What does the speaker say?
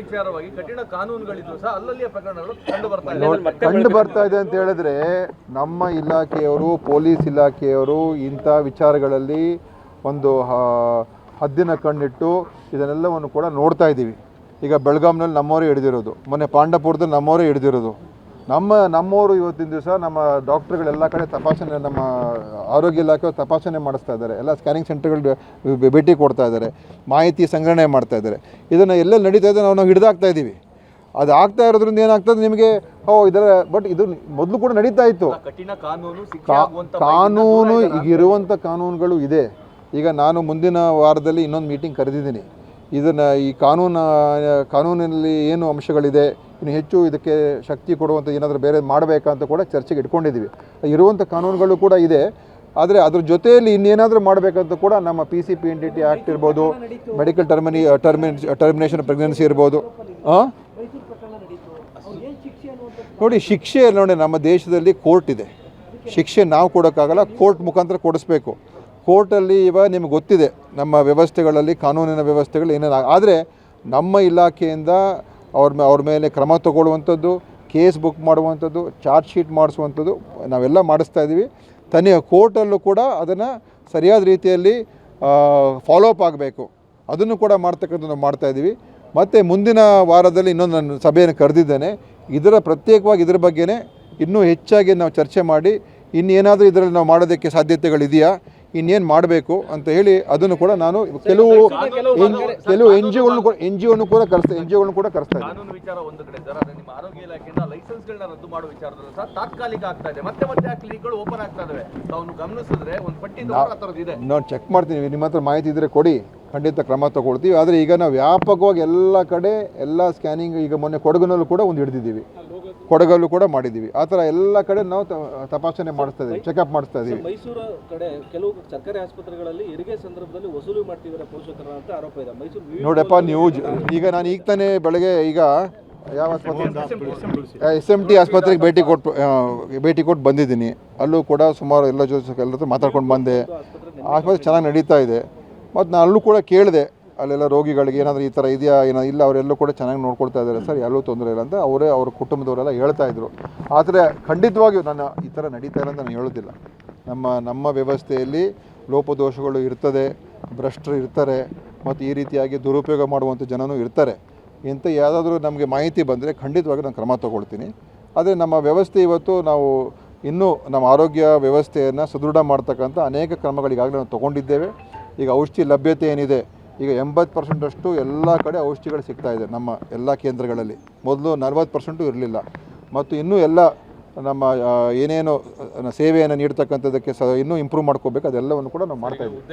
ವಿಚಾರವಾಗಿ ಕಠಿಣ ಕಾನೂನುಗಳಿದ್ರು ಸಹ ಅಲ್ಲಲ್ಲಿಯ ಪ್ರಕರಣಗಳು ಕಂಡು ಬರ್ತಾ ಇದೆ. ಕಂಡು ಬರ್ತಾ ಇದೆ ಅಂತ ಹೇಳಿದ್ರೆ ನಮ್ಮ ಇಲಾಖೆಯವರು ಪೊಲೀಸ್ ಇಲಾಖೆಯವರು ಇಂಥ ವಿಚಾರಗಳಲ್ಲಿ ಒಂದು ಹದ್ದಿನ ಕಣ್ಣಿಟ್ಟು ಇದನ್ನೆಲ್ಲವನ್ನು ಕೂಡ ನೋಡ್ತಾ ಇದ್ದೀವಿ. ಈಗ ಬೆಳಗಾಂನಲ್ಲಿ ನಮ್ಮವರೇ ಹಿಡಿದಿರೋದು. ಮೊನ್ನೆ ಪಾಂಡಪುರದಲ್ಲಿ ನಮ್ಮವರೇ ಹಿಡಿದಿರೋದು. ನಮ್ಮ ನಮ್ಮವರು ಇವತ್ತಿನ ದಿವಸ ನಮ್ಮ ಡಾಕ್ಟ್ರುಗಳೆಲ್ಲ ಕಡೆ ತಪಾಸಣೆ ನಮ್ಮ ಆರೋಗ್ಯ ಇಲಾಖೆ ತಪಾಸಣೆ ಮಾಡಿಸ್ತಾ ಇದ್ದಾರೆ. ಎಲ್ಲ ಸ್ಕ್ಯಾನಿಂಗ್ ಸೆಂಟರ್ಗಳು ಭೇಟಿ ಕೊಡ್ತಾ ಇದ್ದಾರೆ. ಮಾಹಿತಿ ಸಂಗ್ರಹಣೆ ಮಾಡ್ತಾ ಇದ್ದಾರೆ. ಇದನ್ನು ಎಲ್ಲೆಲ್ಲಿ ನಡೀತಾ ಇದೆ ನಾವು ನಾವು ಹಿಡಿದಾಗ್ತಾ ಇದ್ದೀವಿ. ಅದು ಆಗ್ತಾ ಇರೋದ್ರಿಂದ ಏನಾಗ್ತದೆ ನಿಮಗೆ? ಓ ಇದರ ಬಟ್ ಇದು ಮೊದಲು ಕೂಡ ನಡೀತಾ ಇತ್ತು. ಕಾನೂನು ಈಗ ಇರುವಂಥ ಕಾನೂನುಗಳು ಇದೆ. ಈಗ ನಾನು ಮುಂದಿನ ವಾರದಲ್ಲಿ ಇನ್ನೊಂದು ಮೀಟಿಂಗ್ ಕರೆದಿದ್ದೀನಿ. ಇದನ್ನು ಈ ಕಾನೂನು ಕಾನೂನಿನಲ್ಲಿ ಏನು ಅಂಶಗಳಿದೆ? ಇನ್ನು ಹೆಚ್ಚು ಇದಕ್ಕೆ ಶಕ್ತಿ ಕೊಡುವಂಥ ಏನಾದರೂ ಬೇರೆ ಮಾಡಬೇಕಂತ ಕೂಡ ಚರ್ಚೆಗೆ ಇಟ್ಕೊಂಡಿದ್ದೀವಿ. ಇರುವಂಥ ಕಾನೂನುಗಳು ಕೂಡ ಇದೆ. ಆದರೆ ಅದ್ರ ಜೊತೆಯಲ್ಲಿ ಇನ್ನೇನಾದರೂ ಮಾಡಬೇಕಂತ ಕೂಡ ನಮ್ಮ P C P N D T act ಇರ್ಬೋದು medical termi termin termination pregnancy ಇರ್ಬೋದು. ಹಾಂ ನೋಡಿ ಶಿಕ್ಷೆ ನೋಡಿ ನಮ್ಮ ದೇಶದಲ್ಲಿ ಕೋರ್ಟ್ ಇದೆ. ಶಿಕ್ಷೆ ನಾವು ಕೊಡೋಕ್ಕಾಗಲ್ಲ, ಕೋರ್ಟ್ ಮುಖಾಂತರ ಕೊಡಿಸ್ಬೇಕು. ಕೋರ್ಟಲ್ಲಿ ಇವಾಗ ನಿಮ್ಗೆ ಗೊತ್ತಿದೆ, ನಮ್ಮ ವ್ಯವಸ್ಥೆಗಳಲ್ಲಿ, ಕಾನೂನಿನ ವ್ಯವಸ್ಥೆಗಳು ಏನೇನು ಆದರೆ ನಮ್ಮ ಇಲಾಖೆಯಿಂದ ಅವ್ರ ಅವ್ರ ಮೇಲೆ ಕ್ರಮ ತಗೊಳ್ಳುವಂಥದ್ದು, ಕೇಸ್ ಬುಕ್ ಮಾಡುವಂಥದ್ದು, ಚಾರ್ಜ್ ಶೀಟ್ ಮಾಡಿಸುವಂಥದ್ದು ನಾವೆಲ್ಲ ಮಾಡಿಸ್ತಾ ಇದ್ದೀವಿ. ತನಿ ಕೋರ್ಟಲ್ಲೂ ಕೂಡ ಅದನ್ನು ಸರಿಯಾದ ರೀತಿಯಲ್ಲಿ ಫಾಲೋ ಅಪ್ ಆಗಬೇಕು. ಅದನ್ನು ಕೂಡ ಮಾಡ್ತಕ್ಕಂಥ ನಾವು ಮಾಡ್ತಾ ಇದ್ದೀವಿ. ಮತ್ತು ಮುಂದಿನ ವಾರದಲ್ಲಿ ಇನ್ನೊಂದು ನಾನು ಸಭೆಯನ್ನು ಕರೆದಿದ್ದೇನೆ. ಇದರ ಪ್ರತ್ಯೇಕವಾಗಿ ಇದರ ಬಗ್ಗೆನೇ ಇನ್ನೂ ಹೆಚ್ಚಾಗಿ ನಾವು ಚರ್ಚೆ ಮಾಡಿ ಇನ್ನೇನಾದರೂ ಇದರಲ್ಲಿ ನಾವು ಮಾಡೋದಕ್ಕೆ ಸಾಧ್ಯತೆಗಳಿದೆಯಾ? ಇನ್ನೇನು ಮಾಡಬೇಕು ಅಂತ ಹೇಳಿ ಅದನ್ನು ಕೂಡ ನಾನು ಕೆಲವು ಕೆಲವು ಎನ್ ಜಿ ಒಗಳನ್ನು ಕೂಡ ಎನ್ ಜಿ ಒನ್ನು ಕೂಡ ಕರೆಸ್ತಾ ಎನ್ ಜಿ ಒಗಳನ್ನು ಕೂಡ ಕರೆಸ್ತಾ ಕಾನೂನು ವಿಚಾರ ಒಂದು ಕಡೆ ಸರ್ ನಿಮ್ಮ ಆರೋಗ್ಯ ಇಲಾಖೆಯಿಂದ ಲೈಸೆನ್ಸ್ಗಳನ್ನ ರದ್ದು ಮಾಡೋ ವಿಚಾರದಲ್ಲೂ ಸಹ ತಾತ್ಕಾಲಿಕ ಆಗ್ತಾ ಇದೆ. ಮತ್ತೆ ಮತ್ತೆ ಆ ಕ್ಲಿನಿಕ್ಗಳು ಓಪನ್ ಆಗ್ತಾ ಇದಾವೆ. ತಾವು ಗಮನಿಸಿದ್ರೆ ಒಂದು ಪಟ್ಟಿ ಆ ಇದೆ. ನಾನು ಚೆಕ್ ಮಾಡ್ತೀನಿ ನಿಮ್ಮ ಹತ್ರ ಮಾಹಿತಿ ಇದ್ರೆ ಕೊಡಿ. ಖಂಡಿತ ಕ್ರಮ ತಗೊಳ್ತೀವಿ. ಆದರೆ ಈಗ ನಾವು ವ್ಯಾಪಕವಾಗಿ ಎಲ್ಲ ಕಡೆ ಎಲ್ಲ ಸ್ಕ್ಯಾನಿಂಗ್ ಈಗ ಮೊನ್ನೆ ಕೊಡಗಿನಲ್ಲೂ ಕೂಡ ಒಂದು ಹಿಡಿದಿದ್ದೀವಿ. ಕೊಡಗಲ್ಲೂ ಕೂಡ ಮಾಡಿದ್ದೀವಿ. ಆ ಥರ ಎಲ್ಲ ಕಡೆ ನಾವು ತ- ತಪಾಸಣೆ ಮಾಡಿಸ್ತಾ ಇದ್ದೀವಿ ಚೆಕಪ್ ಮಾಡಿಸ್ತಾ ಇದ್ದೀವಿ ಮೈಸೂರು ಕಡೆ ಕೆಲವು ಸರ್ಕಾರಿ ಆಸ್ಪತ್ರೆಗಳಲ್ಲಿ ಹೆರಿಗೆ ಸಂದರ್ಭದಲ್ಲಿ ವಸೂಲಿ ಮಾಡ್ತಿದ್ದಾರೆ ಪೋಷಕರ ಅಂತ ಆರೋಪ ಇದೆ. ಮೈಸೂರು ನೋಡಪ್ಪ ನೀವು ಈಗ ನಾನು ಈಗ ತಾನೇ ಬೆಳಗ್ಗೆ ಈಗ ಯಾವ ಆಸ್ಪತ್ರೆ? ಎಸ್ ಎಂ ಟಿ ಆಸ್ಪತ್ರೆಗೆ ಭೇಟಿ ಕೊಟ್ಟು ಭೇಟಿ ಕೊಟ್ಟು ಬಂದಿದ್ದೀನಿ. ಅಲ್ಲೂ ಕೂಡ ಸುಮಾರು ಎಲ್ಲ ಜೊತೆ ಎಲ್ಲರ ಮಾತಾಡ್ಕೊಂಡು ಬಂದೆ. ಆಸ್ಪತ್ರೆ ಚೆನ್ನಾಗಿ ನಡೀತಾ ಇದೆ. ಮತ್ತು ನಾನು ಅಲ್ಲೂ ಕೂಡ ಕೇಳಿದೆ. ಅಲ್ಲೆಲ್ಲ ರೋಗಿಗಳಿಗೆ ಏನಾದರೂ ಈ ಥರ ಇದೆಯಾ, ಏನೋ ಇಲ್ಲ ಅವರೆಲ್ಲೂ ಕೂಡ ಚೆನ್ನಾಗಿ ನೋಡ್ಕೊಳ್ತಾ ಇದ್ದಾರೆ ಸರ್, ಎಲ್ಲೂ ತೊಂದರೆ ಇಲ್ಲ ಅಂತ ಅವರೇ ಅವ್ರ ಕುಟುಂಬದವರೆಲ್ಲ ಹೇಳ್ತಾ ಇದ್ರು. ಆದರೆ ಖಂಡಿತವಾಗಿಯೂ ನಾನು ಈ ಥರ ನಡೀತಾ ಇಲ್ಲ ಅಂತ ನಾನು ಹೇಳೋದಿಲ್ಲ. ನಮ್ಮ ನಮ್ಮ ವ್ಯವಸ್ಥೆಯಲ್ಲಿ ಲೋಪದೋಷಗಳು ಇರ್ತದೆ, ಭ್ರಷ್ಟರು ಇರ್ತಾರೆ, ಮತ್ತು ಈ ರೀತಿಯಾಗಿ ದುರುಪಯೋಗ ಮಾಡುವಂಥ ಜನನೂ ಇರ್ತಾರೆ. ಇಂಥ ಯಾವುದಾದ್ರೂ ನಮಗೆ ಮಾಹಿತಿ ಬಂದರೆ ಖಂಡಿತವಾಗಿ ನಾನು ಕ್ರಮ ತಗೊಳ್ತೀನಿ. ಆದರೆ ನಮ್ಮ ವ್ಯವಸ್ಥೆ ಇವತ್ತು ನಾವು ಇನ್ನೂ ನಮ್ಮ ಆರೋಗ್ಯ ವ್ಯವಸ್ಥೆಯನ್ನು ಸದೃಢ ಮಾಡ್ತಕ್ಕಂಥ ಅನೇಕ ಕ್ರಮಗಳಿಗಾಗಲೇ ನಾವು ತೊಗೊಂಡಿದ್ದೇವೆ. ಈಗ ಔಷಧಿ ಲಭ್ಯತೆ ಏನಿದೆ ಈಗ ಎಂಬತ್ತು ಪರ್ಸೆಂಟಷ್ಟು ಎಲ್ಲ ಕಡೆ ಔಷಧಿಗಳು ಸಿಗ್ತಾ ಇದೆ ನಮ್ಮ ಎಲ್ಲ ಕೇಂದ್ರಗಳಲ್ಲಿ. ಮೊದಲು ನಲ್ವತ್ತು ಪರ್ಸೆಂಟು ಇರಲಿಲ್ಲ. ಮತ್ತು ಇನ್ನೂ ಎಲ್ಲ ನಮ್ಮ ಏನೇನು ಸೇವೆಯನ್ನು ನೀಡ್ತಕ್ಕಂಥದ್ದಕ್ಕೆ ಸಹ ಇನ್ನೂ ಇಂಪ್ರೂವ್ ಮಾಡ್ಕೋಬೇಕು. ಅದೆಲ್ಲವನ್ನು ಕೂಡ ನಾವು ಮಾಡ್ತಾ ಇದ್ದೀವಿ.